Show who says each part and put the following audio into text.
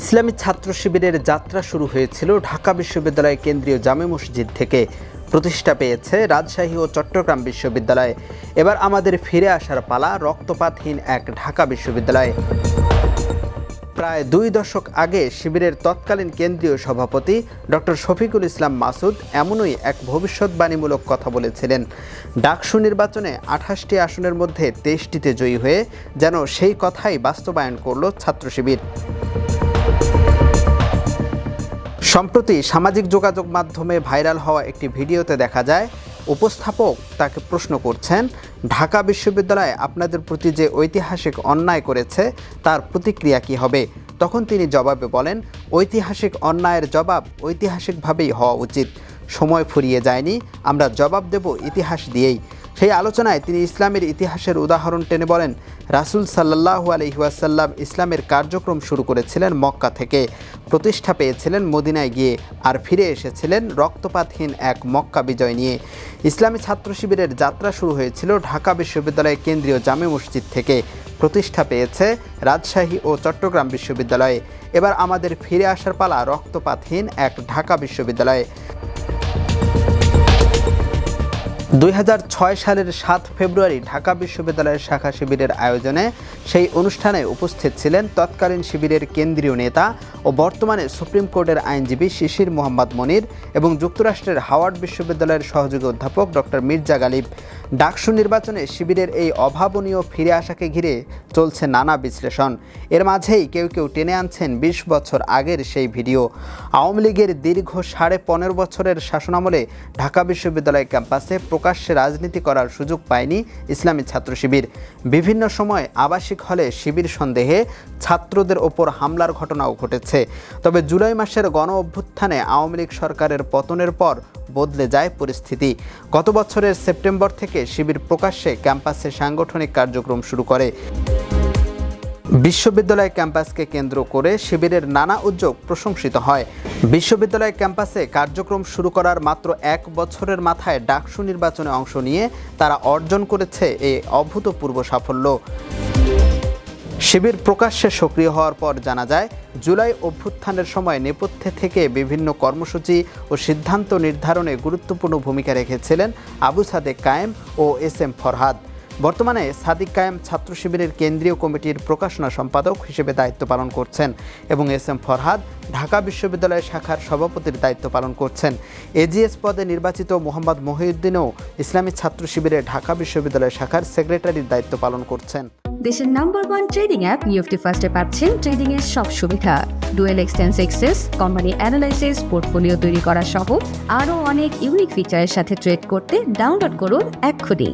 Speaker 1: ইসলামী ছাত্র শিবিরের যাত্রা শুরু হয়েছিল। ঢাকা বিশ্ববিদ্যালয় কেন্দ্রীয় জামে মসজিদ থেকে প্রতিষ্ঠা পেয়েছে রাজশাহী ও চট্টগ্রাম বিশ্ববিদ্যালয়ে। এবার আমাদের ফিরে আসার পালা রক্তপাতহীন এক ঢাকা বিশ্ববিদ্যালয়ে। প্রায় দুই দশক আগে শিবিরের তৎকালীন কেন্দ্রীয় সভাপতি ডক্টর শফিকুল ইসলাম মাসুদ এমনই এক ভবিষ্যৎবাণীমূলক কথা বলেছিলেন। ডাকসু নির্বাচনে আঠাশটি আসনের মধ্যে তেইশটিতে জয়ী হয়ে যেন সেই কথাই বাস্তবায়ন করল ছাত্র শিবির। সম্প্রতি সামাজিক যোগাযোগ মাধ্যমে ভাইরাল হওয়া একটি ভিডিওতে দেখা যায়, উপস্থাপক তাকে প্রশ্ন করছেন, ঢাকা বিশ্ববিদ্যালয় আপনাদের প্রতি যে ঐতিহাসিক অন্যায় করেছে, তার প্রতিক্রিয়া কী হবে? তখন তিনি জবাবে বলেন, ঐতিহাসিক অন্যায়ের জবাব ঐতিহাসিকভাবেই হওয়া উচিত। সময় ফুরিয়ে যায়নি, আমরা জবাব দেব ইতিহাস দিয়েই। সেই আলোচনায় তিনি ইসলামের ইতিহাসের উদাহরণ টেনে বলেন, রাসুল সাল্লাহ আলহিহাসাল্লাম ইসলামের কার্যক্রম শুরু করেছিলেন মক্কা থেকে। প্রতিষ্ঠা পেয়েছিলেন মদিনায় গিয়ে আর ফিরে এসেছিলেন রক্তপাতহীন এক মক্কা বিজয় নিয়ে। ইসলামী ছাত্র শিবিরের যাত্রা শুরু হয়েছিল ঢাকা বিশ্ববিদ্যালয় কেন্দ্রীয় জামে মসজিদ থেকে। প্রতিষ্ঠা পেয়েছে রাজশাহী ও চট্টগ্রাম বিশ্ববিদ্যালয়ে। এবার আমাদের ফিরে আসার পালা রক্তপাতহীন এক ঢাকা বিশ্ববিদ্যালয়ে। দুই হাজার ছয় সালের সাত ফেব্রুয়ারি ঢাকা বিশ্ববিদ্যালয়ের শাখা শিবিরের আয়োজনে সেই অনুষ্ঠানে উপস্থিত ছিলেন তৎকালীন শিবিরের কেন্দ্রীয় নেতা ও বর্তমানে সুপ্রিম কোর্টের আইনজীবী শিশির মোহাম্মদ মনির এবং যুক্তরাষ্ট্রের হাওয়ার্ড বিশ্ববিদ্যালয়ের সহযোগী অধ্যাপক ডক্টর মির্জা গালিব। ডাকসু নির্বাচনে শিবিরের এই অভাবনীয় ফিরে আসাকে ঘিরে চলছে নানা বিশ্লেষণ। এর মাঝেই কেউ কেউ টেনে আনছেন বিশ বছর আগের সেই ভিডিও। আওয়ামী লীগের দীর্ঘ সাড়ে পনেরো বছরের শাসনামলে ঢাকা বিশ্ববিদ্যালয় ক্যাম্পাসে প্রকাশ্যে রাজনীতি করার সুযোগ পায়নি ইসলামী ছাত্র শিবির। বিভিন্ন সময় আবাসিক হলে শিবির সন্দেহে ছাত্রদের ওপর হামলার ঘটনাও ঘটেছে। তবে জুলাই মাসের গণ অভ্যুত্থানে আওয়ামী লীগ সরকারের পতনের পর বদলে যায় পরিস্থিতি। গত বছরের সেপ্টেম্বর থেকে শিবির প্রকাশ্যে ক্যাম্পাসে সাংগঠনিক কার্যক্রম শুরু করে। বিশ্ববিদ্যালয় ক্যাম্পাসকে কেন্দ্র করে শিবিরের নানা উদ্যোগ প্রশংসিত হয়। বিশ্ববিদ্যালয় ক্যাম্পাসে কার্যক্রম শুরু করার মাত্র এক বছরের মাথায় ডাকসু নির্বাচনে অংশ নিয়ে তারা অর্জন করেছে এই অভূতপূর্ব সাফল্য। শিবির প্রকাশ্যে সক্রিয় হওয়ার পর জানা যায়, জুলাই অভ্যুত্থানের সময় নেপথ্যে থেকে বিভিন্ন কর্মসূচি ও সিদ্ধান্ত নির্ধারণে গুরুত্বপূর্ণ ভূমিকা রেখেছিলেন আবু সাদেক কায়েম ও এস এম ফরহাদ। বর্তমানে সাদিক কায়েম ছাত্র শিবিরের কেন্দ্রীয় কমিটির প্রকাশনা সম্পাদক হিসেবে দায়িত্ব পালন করছেন এবং এস এম ফরহাদ ঢাকা বিশ্ববিদ্যালয় শাখার সভাপতির দায়িত্ব পালন করছেন। এজিএস পদে নির্বাচিত মোহাম্মদ মহিউদ্দিনও ইসলামী ছাত্র শিবিরের ঢাকা বিশ্ববিদ্যালয় শাখার সেক্রেটারির দায়িত্ব পালন করছেন।
Speaker 2: দেশের number one trading app UFT ফার্স্টে পাচ্ছেন ট্রেডিং এর সব সুবিধা। ডুয়েল এক্সটেন্স এক্সেস কোম্পানি অ্যানালাইসিস পোর্টফোলিও তৈরি করা সহ আরও অনেক ইউনিক ফিচারের সাথে ট্রেড করতে ডাউনলোড করুন এক্ষুনি।